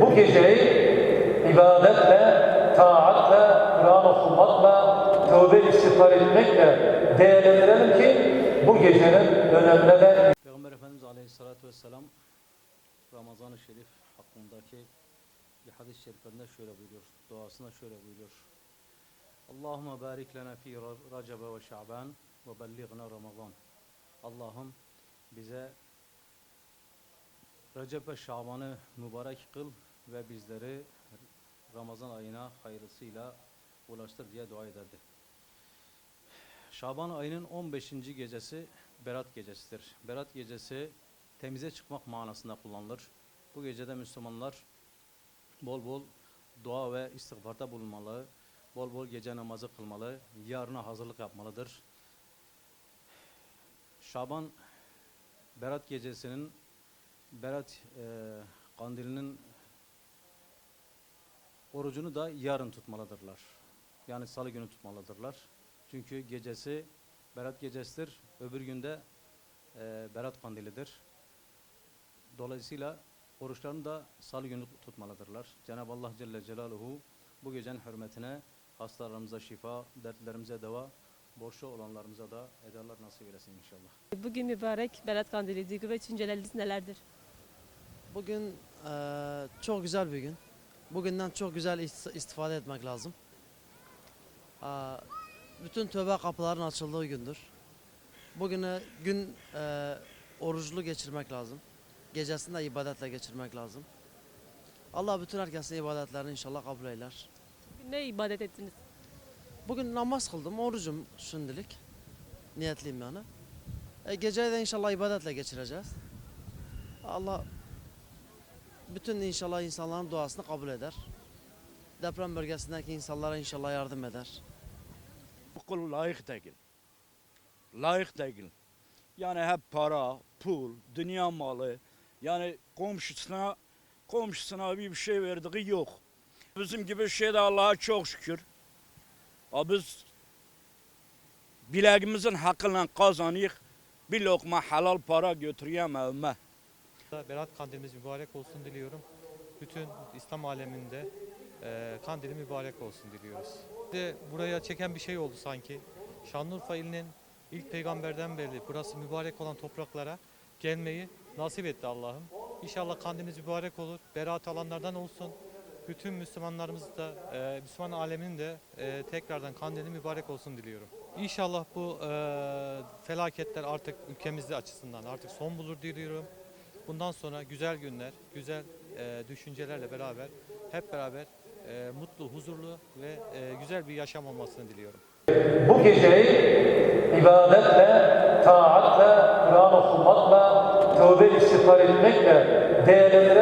Bu geceyi ibadetle, taatle, Kur'an okumakla, tövbe istiğfar etmekle değerlendirelim ki bu gecenin önemine de Peygamber Efendimiz Aleyhisselatü Vesselam Ramazan-ı Şerif hakkındaki bir hadis-i şeriflerinde şöyle buyuruyor. Duasında şöyle buyuruyor. Allahümme barik lena fi Recebe ve Şaban ve bellighna Ramazan. Allah'ım bize Recep ve Şaban'ı mübarek kıl ve bizleri Ramazan ayına hayırlısıyla ulaştır diye dua ederdi. Şaban ayının 15. gecesi Berat gecesidir. Berat gecesi temize çıkmak manasında kullanılır. Bu gecede Müslümanlar bol bol dua ve istiğfarda bulunmalı, bol bol gece namazı kılmalı, yarına hazırlık yapmalıdır. Şaban Berat gecesinin Berat e, kandilinin orucunu da yarın tutmalıdırlar. Yani salı günü tutmalıdırlar. Çünkü gecesi Berat gecesidir. Öbür günde e, Berat kandilidir. Dolayısıyla oruçlarını da salı günü tutmalıdırlar. Cenab-ı Allah Celle Celaluhu bu gecenin hürmetine hastalarımıza şifa, dertlerimize deva, borçlu olanlarımıza da edalar nasip eylesin inşallah. Bugün mübarek Berat Kandili duygu ve düşünceleriniz nelerdir? Bugün eee, çok güzel bir gün. Bugünden çok güzel ist- istifade etmek lazım. Aa, bütün tövbe kapıların açıldığı gündür. Bugünü gün eee oruçlu geçirmek lazım. Gecesini de ibadetle geçirmek lazım. Allah bütün herkesin ibadetlerini inşallah kabul eyler. Bugün ne ibadet ettiniz? Bugün namaz kıldım, orucum şimdilik. Niyetliyim yani. E, geceyi de inşallah ibadetle geçireceğiz. Allah bütün inşallah insanların duasını kabul eder. Deprem bölgesindeki insanlara inşallah yardım eder. Bu kul layık değil. Layık değil. Yani hep para, pul, dünya malı. Yani komşusuna komşusuna bir şey verdiği yok. Bizim gibi şey de Allah'a çok şükür. Ha biz bileğimizin hakkıyla kazanıyık. Bir lokma halal para götürüyem evime. Berat kandilimiz mübarek olsun diliyorum. Bütün İslam aleminde e, kandili mübarek olsun diliyoruz. De buraya çeken bir şey oldu sanki. Şanlıurfa ilinin ilk peygamberden beri burası mübarek olan topraklara gelmeyi nasip etti Allah'ım. İnşallah kandilimiz mübarek olur. Berat alanlardan olsun. Bütün Müslümanlarımız da, e, Müslüman aleminin de e, tekrardan kandili mübarek olsun diliyorum. İnşallah bu e, felaketler artık ülkemizde açısından artık son bulur diliyorum. Bundan sonra güzel günler, güzel e, düşüncelerle beraber hep beraber e, mutlu, huzurlu ve e, güzel bir yaşam olmasını diliyorum. bu geceyi ibadetle, taatle, Kur'an okumakla, tövbe istiğfar etmekle değerlendirelim.